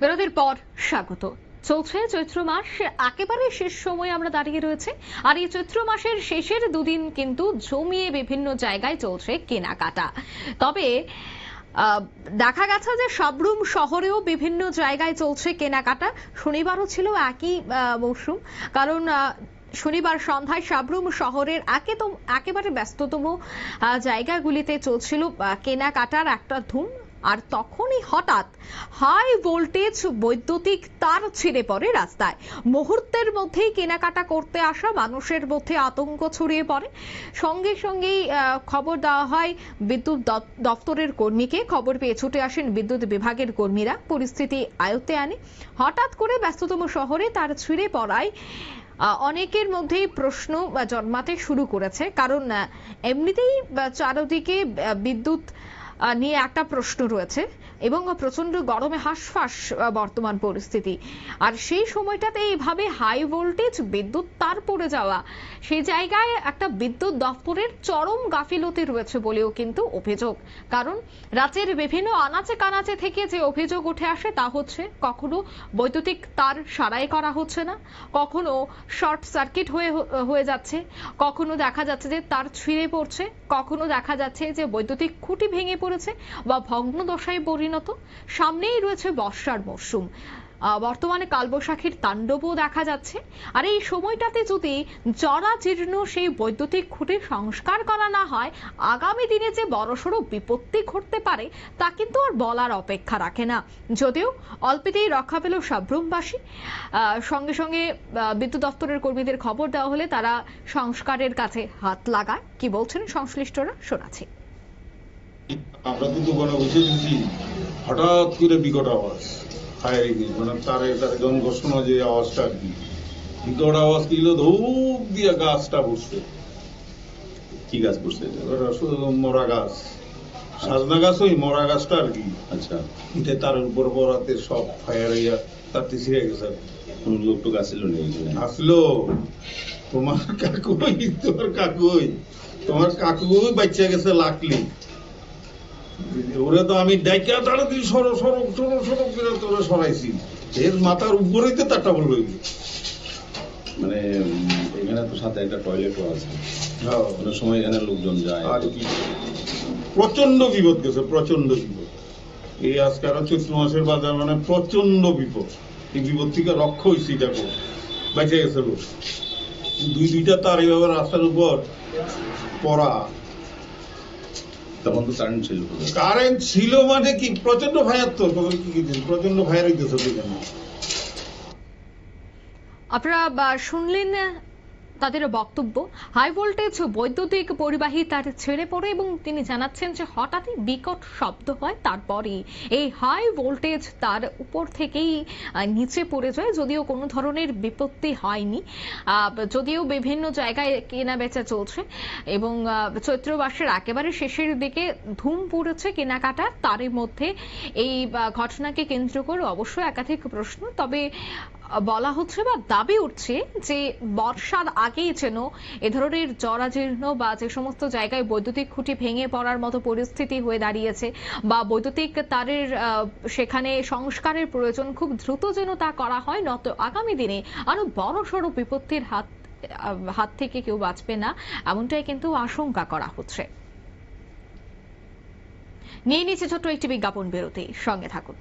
বিরতির পর স্বাগত। চলছে চৈত্র মাস একেবারে শেষ সময় আমরা দাঁড়িয়ে রয়েছে। আর এই চৈত্র মাসের শেষের দুদিন কিন্তু জমিয়ে বিভিন্ন জায়গায় চলছে কেনাকাটা। তবে দেখা গেছে যে সাবরুম শহরেও বিভিন্ন জায়গায় চলছে কেনাকাটা। শনিবারও ছিল একই মরশুম। কারণ শনিবার সন্ধ্যায় সাবরুম শহরের একেবারে ব্যস্ততম জায়গাগুলিতে চলছিল কেনাকাটার একটা ধুম। আর তখনই হঠাৎ হাই ভোল্টেজ বৈদ্যুতিক তার ছিঁড়ে পড়ে রাস্তায়। মুহূর্তের মধ্যেই কেনাকাটা করতে আসা মানুষের মধ্যে আতঙ্ক ছড়িয়ে পড়ে। সঙ্গে সঙ্গেই খবর দেওয়া হয়, বিদ্যুৎ দপ- দপ্তরের কর্মীকে খবর পেয়ে ছুটে আসেন বিদ্যুৎ বিভাগের কর্মীরা। পরিস্থিতি আয়ত্তে আনে। হঠাৎ করে ব্যস্ততম শহরে তার ছিঁড়ে পড়ায় অনেকের মধ্যেই প্রশ্ন জন্মাতে শুরু করেছে। কারণ এমনিতেই চারদিকে বিদ্যুৎ নিয়ে একটা প্রশ্ন রয়েছে। এবং প্রচণ্ড গরমে হাঁসফাঁস বর্তমান পরিস্থিতি। আর সেই সময়টাতে এইভাবে হাই ভোল্টেজ বিদ্যুৎ তার পড়ে যাওয়া, সেই জায়গায় একটা বিদ্যুৎ দপ্তরের চরম গাফিলতি রয়েছে বলেও কিন্তু অভিযোগ। কারণ রাজ্যের বিভিন্ন আনাচে কানাচে থেকে যে অভিযোগ উঠে আসে তা হচ্ছে, কখনো বৈদ্যুতিক তার সারাই করা হচ্ছে না, কখনো শর্ট সার্কিট হয়ে হয়ে যাচ্ছে, কখনো দেখা যাচ্ছে যে তার ছিঁড়ে পড়ছে, কখনো দেখা যাচ্ছে যে বৈদ্যুতিক খুঁটি ভেঙে পড়েছে বা ভগ্ন দশায় পরিণত। সামনেই রয়েছে বর্ষার মরশুম। বর্তমানে কালবৈশাখীর তাণ্ডবও দেখা যাচ্ছে। আর এই সময়টাতে যদি জরাজীর্ণ সেই বৈদ্যুতিক খুঁটির সংস্কার করা না হয়, আগামী দিনে যে বড়সড় বিপত্তি ঘটতে পারে, তা কিন্তু আর বলার অপেক্ষা রাখে না। যদিও অল্পেতেই রক্ষা পেল সাব্রুমবাসী। সঙ্গে সঙ্গে বিদ্যুৎ দপ্তরের কর্মীদের খবর দেওয়া হলে তারা সংস্কারের কাছে হাত লাগায়। কি বলছেন সংশ্লিষ্টরা? শোনাচ্ছি। আমরা তো দোকানে বসে দিছি হঠাৎ করে বিকট আওয়াজ ফায়ারিং মানে তারে তারে যখন ঘোষণা যে আওয়াজটা আর কি। বিকট আওয়াজ কিলো ধূপ দিয়ে গাছটা বসছে। কি গাছ ওটা মরা গাছ। সাজনা গাছ ওই মরা গাছটা আর কি। আচ্ছা। উঠে তার উপর পড়াতে সব ফায়ার হইয়া তারটি ছিঁড়ে গেছে। কোন লোক টোক আসছিল নেই আসলো। তোমার কাকুই তোমার কাকুই। তোমার কাকুই বাচ্চা গেছে লাকলি। ওরে তো আমি ডাইকা তাড়াতাড়ি সরো সরো সরো সরো করে তোরা সরাইছি। এর মাথার উপরেই তো তারটা মানে এখানে তো সাথে একটা টয়লেটও আছে। হ্যাঁ। অনেক সময় এখানে লোকজন যায়। আর কি। প্রচণ্ড বিপদ গেছে প্রচণ্ড বিপদ। এই আজকে আরও চৈত্র মাসের বাজার মানে প্রচণ্ড বিপদ। এই বিপদ থেকে রক্ষা হয়েছে দেখো। বেঁচে গেছে লোক। দুই দুইটা তার এইভাবে রাস্তার উপর পড়া। তখন তো কারেন্ট ছিল কারেন্ট ছিল মানে কি? প্রচণ্ড ভাইয়ার তো কি কি প্রচণ্ড ভাইয়ার হইতেছে তো আপনারা বা, শুনলেন তাদের বক্তব্য হাই ভোল্টেজ বৈদ্যুতিক পরিবাহী তার ছেড়ে পড়ে এবং তিনি জানাচ্ছেন যে হঠাৎই বিকট শব্দ হয় তারপরে এই হাই ভোল্টেজ তার উপর থেকেই নিচে পড়ে যায়, যদিও কোনো ধরনের বিপত্তি হয়নি। যদিও বিভিন্ন জায়গায় কেনা বেচা চলছে এবং চৈত্র মাসের একেবারে শেষের দিকে ধুম পড়েছে কেনাকাটার, তারই মধ্যে এই ঘটনাকে কেন্দ্র করে অবশ্যই একাধিক প্রশ্ন। তবে বলা হচ্ছে বা দাবি উঠছে যে বর্ষার আগেই যেন এ ধরনের জরাজীর্ণ বা যে সমস্ত জায়গায় বৈদ্যুতিক খুঁটি ভেঙে পড়ার মতো পরিস্থিতি হয়ে দাঁড়িয়েছে বা বৈদ্যুতিক তারের সেখানে সংস্কারের প্রয়োজন খুব দ্রুত যেন তা করা হয়, নত আগামী দিনে আরও বড় সড়ো বিপত্তির হাত হাত থেকে কেউ বাঁচবে না, এমনটাই কিন্তু আশঙ্কা করা হচ্ছে। নিয়ে নিচ্ছে ছোট্ট একটি বিজ্ঞাপন বিরতি, সঙ্গে থাকুন।